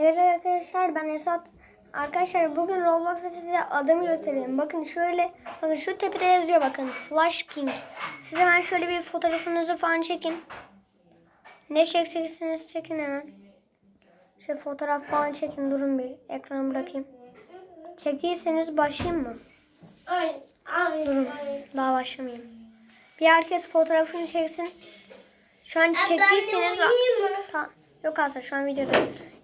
Evet arkadaşlar ben Esat. Arkadaşlar bugün Roblox'ta size adımı göstereyim. Bakın şöyle, bakın şu tepede yazıyor bakın. Flash King. Siz hemen şöyle bir fotoğrafınızı falan çekin. Ne çekeceksiniz çekin hemen. İşte fotoğraf falan çekin. Durun bir ekranı bırakayım. Çektiyseniz başlayayım mı? Ay, ay, Durun. Daha başlamayayım. Bir herkes fotoğrafını çeksin. Şu an çektiyseniz... oynayayım mı? Ta- Yok aslında şu an videoda.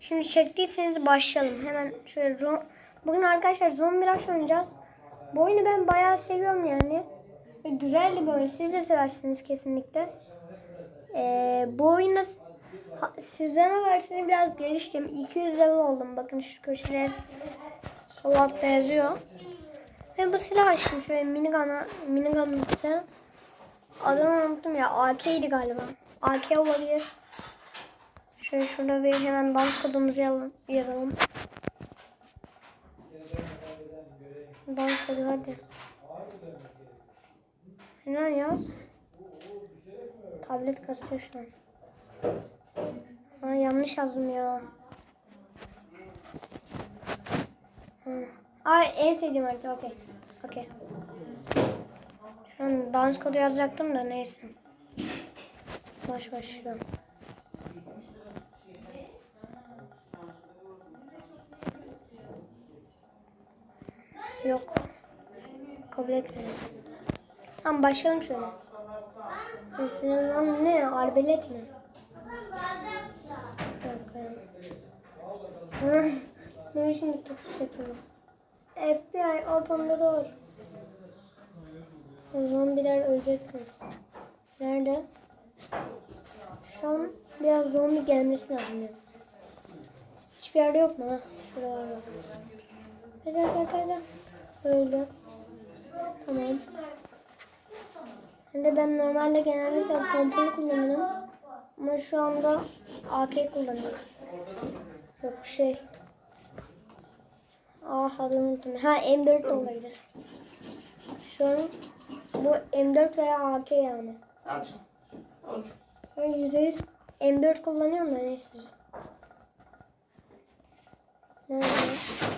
Şimdi çektiyseniz başlayalım. Hemen şöyle ro- Bugün arkadaşlar Zombi Rush oynayacağız. Bu oyunu ben bayağı seviyorum yani. Ve güzel de bir oyun. Siz de seversiniz kesinlikle. Ee, bu oyunda ha- sizden habersiniz biraz geliştim. 200 level oldum. Bakın şu köşede sol altta yazıyor. Ve bu silah açtım. Şöyle minigun'a minigun bitse. Adını unuttum ya. AK'ydi galiba. AK olabilir. Şöyle şurada bir hemen dans kodumuzu yazalım. Dans kodu hadi. Hemen yaz. Tablet kasıyor şu an. Ha, yanlış yazdım ya. Ha. Ay en sevdiğim harita okey. Okey. Şu an dans kodu yazacaktım da neyse. Baş başlıyorum. Yok. Kabul etmedim. Tamam başlayalım şöyle. Lan ne? Arbelet mi? Ne biçim bir tutuş yapıyorum? FBI open the door. Zombiler öleceksiniz. Nerede? Şu an biraz zombi gelmesi lazım. Hiçbir yerde yok mu? Şurada var. Hadi hadi hadi. Öldü. Tamam. Şimdi ben normalde genellikle pompalı kullanırım. Ama şu anda AK kullanıyorum. Yok şey. Ah adını unuttum. Ha M4 de olabilir. Şu an bu M4 veya AK yani. Aç. Ben %100 M4 kullanıyorum da neyse. Nerede?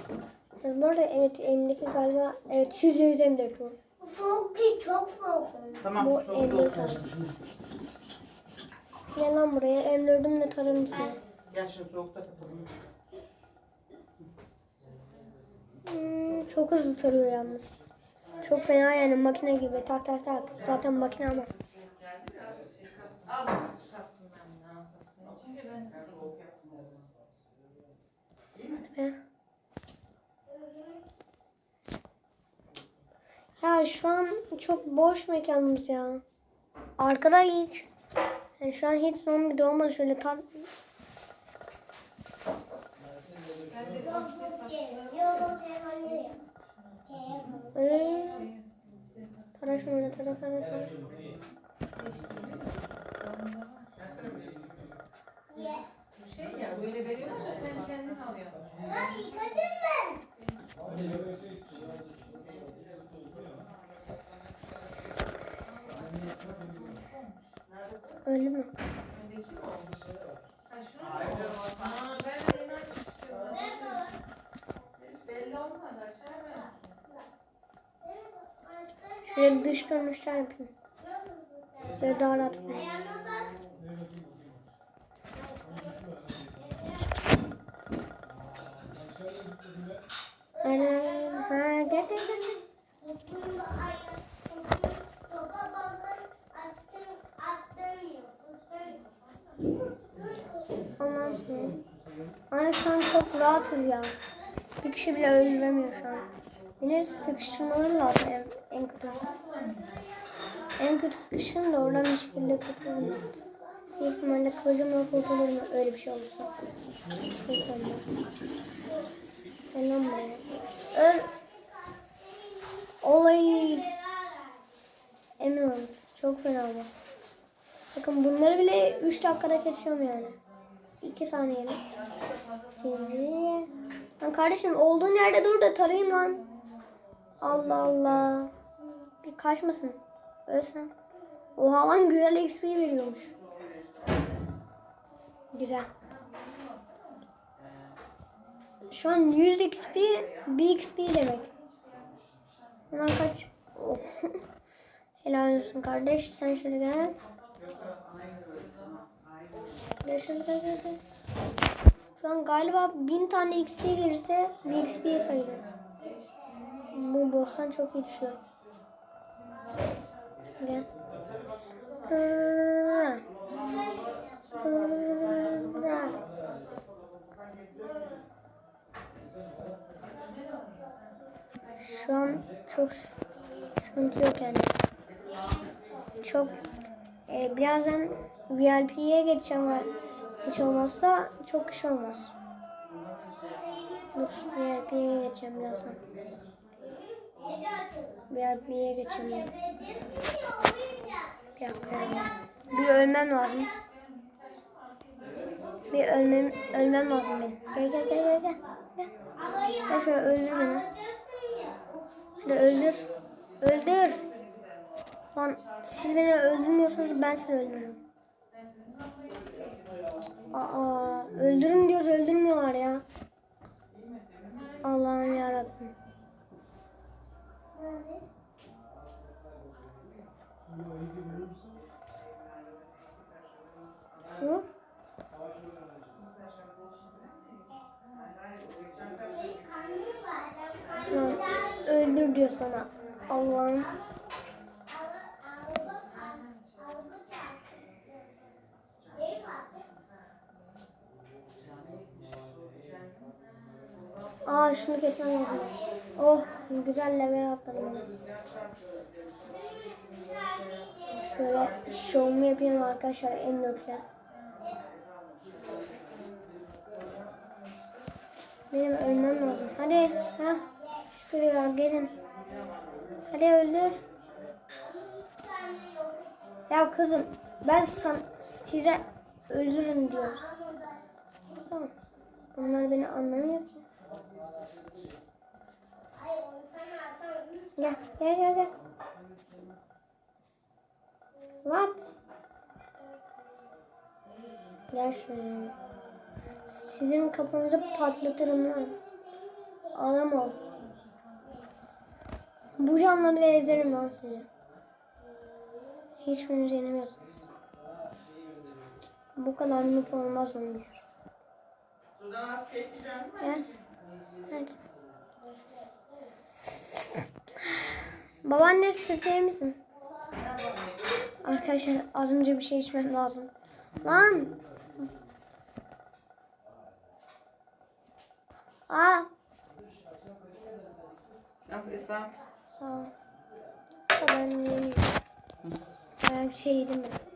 Ya Bu arada evet elimdeki galiba evet %100 M4 bu. Soğuk değil, çok soğuk. Tamam. Bu kaldı. taşmışım. Gel lan buraya M4'ümle tararım seni. Gel şimdi soğukta katalım. Hmm, çok hızlı tarıyor yalnız. Çok fena yani makine gibi tak tak tak. Zaten makine ama. Ve- Ya şu an çok boş mekanımız ya. Arkada hiç yani şu an hiç zombi de olmadı şöyle tar Öyle. Tara şunu tara tara tara. Şey ya böyle veriyorlar da sen kendin alıyorsun. Öyle mi? Öndeki? Şöyle bir dış görünüşten yapayım. Böyle daha rahat olur. Nerede? Ha gel gel gel. Ondan sonra. Ay şu an çok rahatız ya. Bir kişi bile öldüremiyor şu an. Yine sıkıştırmaları lazım en, en kötü. En kötü sıkışın da oradan bir şekilde kurtulur. Büyük ihtimalle kılıcımla kurtulur mu öyle bir şey olursa. Çok lan buraya. Öl. Olay. Emin olun. Çok fena bu. Bakın bunları bile 3 dakikada kesiyorum yani. 2 saniyede. Cici. Lan kardeşim olduğun yerde dur da tarayayım lan. Allah Allah. Bir kaçmasın. Ölsen. Oha lan güzel XP veriyormuş. Güzel. Şu an 100 XP 1 XP demek. Buna kaç? Oh. Helal olsun kardeş. Sen şöyle gel. Gel şöyle gel gel gel. Şu an galiba 1000 tane XP gelirse 1 XP sayılır. Bu boss'tan çok iyi düşüyor. Gel. Şu an çok sıkıntı yok yani. Çok e, birazdan VIP'ye geçeceğim. Hiç olmazsa çok iş olmaz. Dur VIP'ye geçeceğim birazdan. VIP'ye geçeceğim. Bir dakika. Bir ölmem lazım. Bir ölmem, ölmem lazım benim. Gel gel gel gel. gel. Gel, şöyle öldür beni. Hadi öldür. Öldür. Lan siz beni öldürmüyorsanız ben sizi öldürürüm. Aa, öldürün diyoruz öldürmüyorlar ya. Allah'ım yarabbim. Lan, öldür diyor sana. Allah'ım. Kesmem lazım. Oh güzel level atladım. Şöyle şovumu yapayım arkadaşlar en nokta. Benim ölmem lazım. Hadi ha şuraya gelin. Hadi öldür. Ya kızım ben san, size öldürün diyoruz. Tamam. Bunlar beni anlamıyor ki. Gel gel gel gel. What? Gel şuraya. Sizin kafanızı patlatırım lan. Adam ol. Bu canla bile ezerim lan sizi. Hiçbiriniz yenemiyorsunuz. Bu kadar noob olmaz bir. Sudan az bekleyeceğiniz mi? Gel. Hadi. Babaanne süt verir misin? Arkadaşlar az önce bir şey içmem lazım. Lan! Aa! Yap Esat. Sağ ol. Ben yiyeyim. Ben bir şey yedim ben.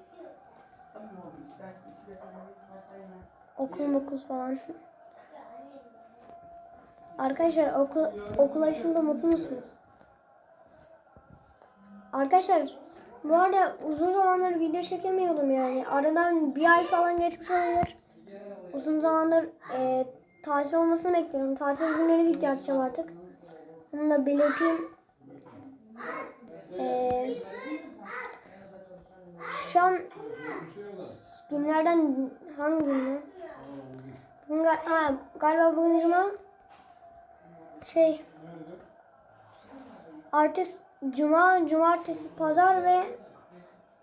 Okul okul falan. Arkadaşlar okul, okul açıldı mutlu musunuz? Arkadaşlar bu arada uzun zamandır video çekemiyordum yani. Aradan bir ay falan geçmiş olabilir. Uzun zamandır e, tatil olmasını bekliyorum. Tatil günleri video atacağım artık. Bunu da belirteyim. E, şu an günlerden hangi gün? Bugün gal- ha, galiba bugün cuma. Şey artık cuma, cumartesi, pazar ve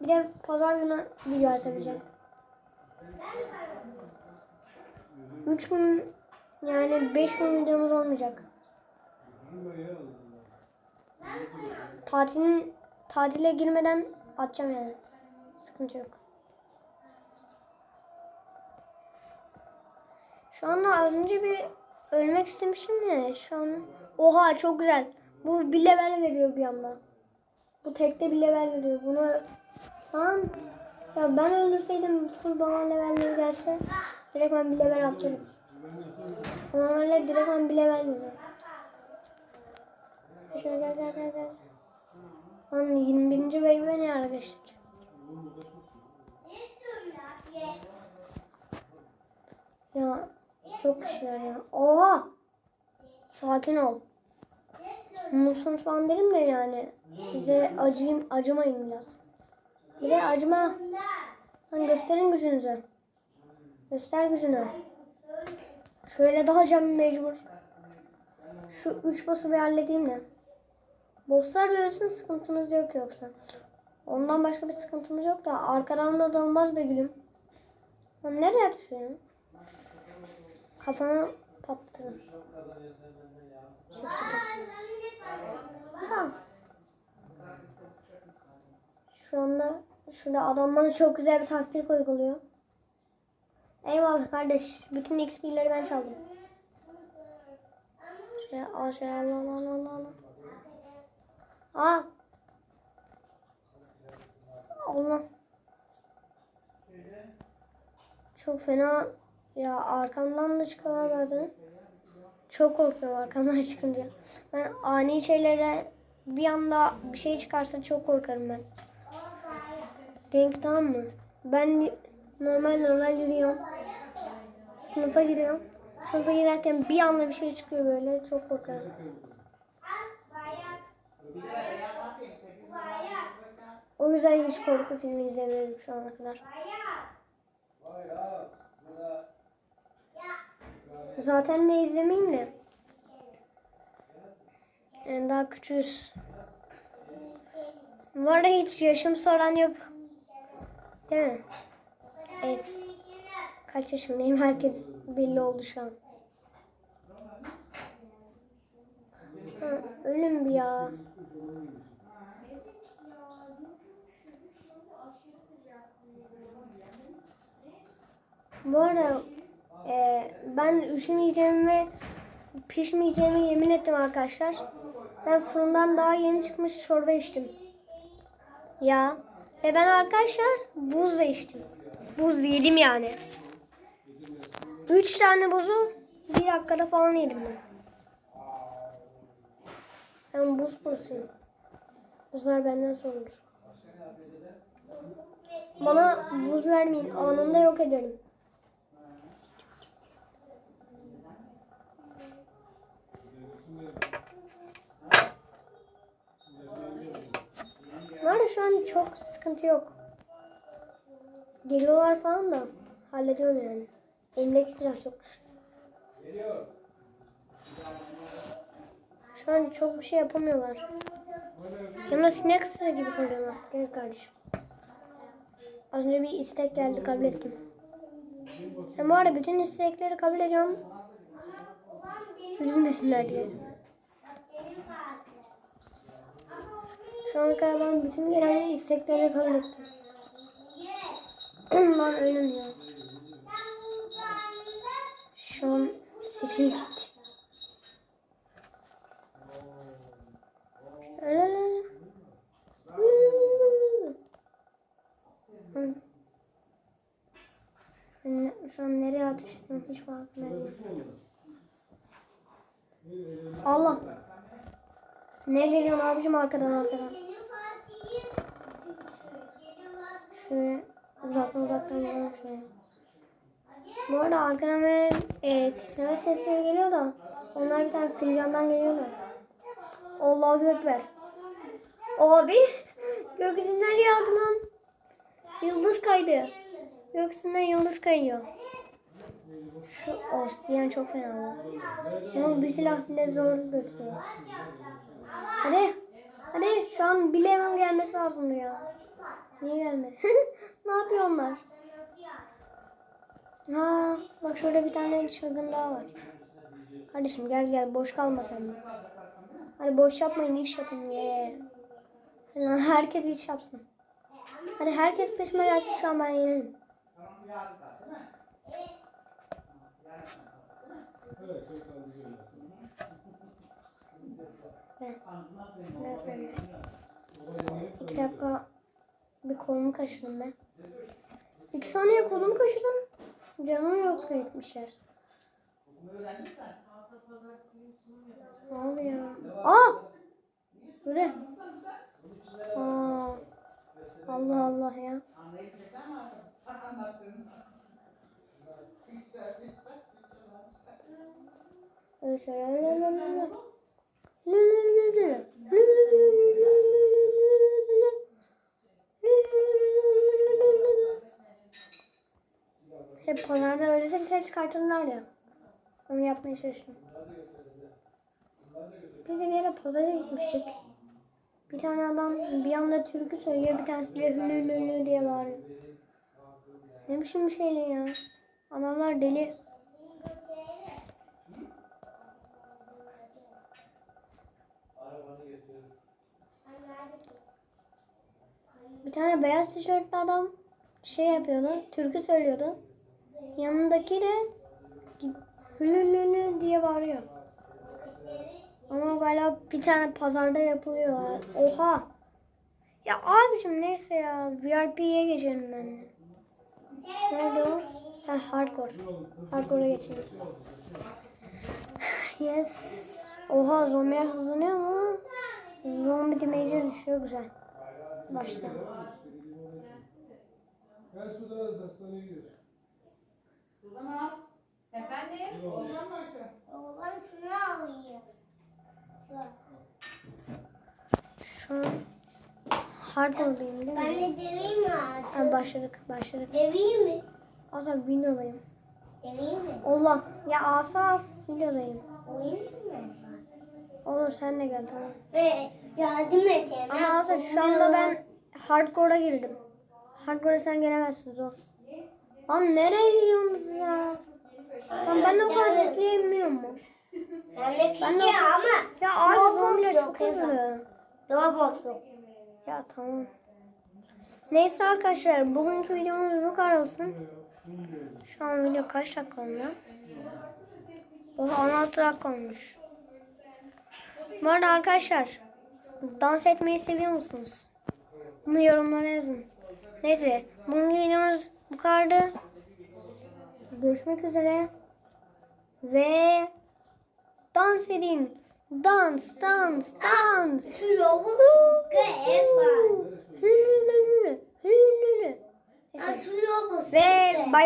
bir de pazar günü video atabileceğim. Üç gün yani beş gün videomuz olmayacak. Tatilin tatile girmeden atacağım yani. Sıkıntı yok. Şu anda az önce bir ölmek istemişim de şu an oha çok güzel. Bu bir level veriyor bir anda. Bu tekte bir level veriyor. Bunu lan ya ben öldürseydim full bana levelleri gelse direkt ben bir level atacağım. Normalde direkt ben bir level veriyor. Şöyle gel gel gel gel. Lan 21. bölüme ne ara geçtik? Ya çok kişiler ya. Oha! Sakin ol. Mutsun şu an derim de yani. Size acıyım, acımayın biraz. Bir de acıma. Lan gösterin gücünüzü. Göster gücünü. Şöyle dalacağım mecbur. Şu üç boss'u bir halledeyim de. Bosslar bir ölsün sıkıntımız yok yoksa. Ondan başka bir sıkıntımız yok da arkadan da dalmaz be gülüm. Lan nereye atıyor? Kafana patlatırım. Çık çık. Ha. Şu anda şurada adam bana çok güzel bir taktik uyguluyor. Eyvallah kardeş. Bütün XP'leri ben çaldım. Şuraya al şuraya al al al al. Aa. Allah. Çok fena. Ya arkamdan da çıkıyorlar bazen. Çok korkuyorum arkamdan çıkınca. Ben ani şeylere bir anda bir şey çıkarsa çok korkarım ben. Denk tamam mı? Ben normal normal yürüyorum. Sınıfa giriyorum. Sınıfa girerken bir anda bir şey çıkıyor böyle. Çok korkarım. O yüzden hiç korku filmi izlemiyorum şu ana kadar. Zaten ne izlemeyeyim de. Yani daha küçüğüz. Bu arada hiç yaşım soran yok. Değil mi? Evet. Kaç yaşındayım herkes belli oldu şu an. Ha, ölüm bir ya. Bu arada e, ben üşümeyeceğimi pişmeyeceğimi yemin ettim arkadaşlar. Ben fırından daha yeni çıkmış çorba içtim. Ya. Ve ben arkadaşlar buz da içtim. Buz yedim yani. Üç tane buzu bir dakikada falan yedim ben. Ben buz prosuyum. Buzlar benden sorulur. Bana buz vermeyin. Anında yok ederim. Ya şu an çok sıkıntı yok. Geliyorlar falan da hallediyorum yani. Elimdeki silah çok güçlü. Şu an çok bir şey yapamıyorlar. Yanımda sinek sıra gibi koyuyorlar. Gel kardeşim. Az önce bir istek geldi kabul ettim. Ben bu arada bütün istekleri kabul edeceğim. Üzülmesinler diye. Ankara'dan bütün gelen isteklere kabul etti. ben ölmüyorum. Şu an sesim gitti. Şu an nereye atışıyorum hiç farkında değilim. Allah. Ne geliyorum abicim arkadan arkadan. Şöyle uzaktan uzaktan geliyor şöyle. Bu arada arkadan ve e, titreme sesleri geliyor da onlar bir tane fincandan geliyorlar. Allahu Ekber. Abi gökyüzünden yağdı lan. Yıldız kaydı. Gökyüzünden yıldız kayıyor. Şu obsidiyen çok fena. Ama bir silah bile zor götürüyor. Hadi. Hadi şu an bir level gelmesi lazımdı ya. Niye gelmedi? ne yapıyor onlar? Ha, bak şurada bir tane çılgın daha var. Kardeşim gel gel boş kalma sen de. Hadi boş yapmayın iş yapın ye. Lan, herkes iş yapsın. Hadi herkes peşime gelsin şu an ben yenerim. Ben. İki dakika bir kolumu kaşıdım ben. İki saniye kolumu kaşıdım. Canımı yok etmişler. Abi ya. Aa! Böyle. Aa. Allah Allah ya. Öyle şöyle. Lü lü Hep pazarda öyle sesler çıkartırlar ya. Onu yapmaya çalıştım. Biz de bir ara pazara gitmiştik. Bir tane adam bir anda türkü söylüyor, bir tanesi de hülü hülü diye bağırıyor. Ne biçim bir şey lan ya? Adamlar deli. Tane beyaz tişörtlü adam şey yapıyordu, türkü söylüyordu. Yanındaki de hülülülü diye bağırıyor. Ama galiba bir tane pazarda yapılıyor. Oha! Ya abicim neyse ya VIP'ye geçelim ben de. Nerede o? Ha hardcore. Hardcore'a geçelim. Yes. Oha zombiler hızlanıyor mu? Zombi damage'e düşüyor güzel. Başlayalım. Ben suda hastaneye gidiyorsun. Buradan al. Efendim? Olmaz mı aşağı? Babam şunu alıyor. Şu an hardcore'dayım değil Ben mi? de deveyim mi Ha, artık? başladık başladık. Deveyim mi? Aslında Windows'dayım. Deveyim mi? Allah. Ya Asaf Windows'dayım. Oyun mu? Olur sen de gel tamam. Ve yardım et hemen. Ama Asaf şu anda ben hardcore'a girdim. Hardcore'a sen gelemezsin zor. Lan nereye gidiyorsunuz ya? Lan ben de o kadar zıplayamıyor mu? Ben de Ben de- ama. Ya abi zombiler çok hızlı. Roblox yok. Ya tamam. Neyse arkadaşlar bugünkü videomuz bu kadar olsun. Şu an video kaç dakika oldu? Oha 16 dakika olmuş. Bu arada arkadaşlar dans etmeyi seviyor musunuz? Bunu yorumlara yazın. Neyse bugünkü videomuz bu kadardı. Görüşmek üzere. Ve dans edin. Dans, dans, dans. Ve bay bay.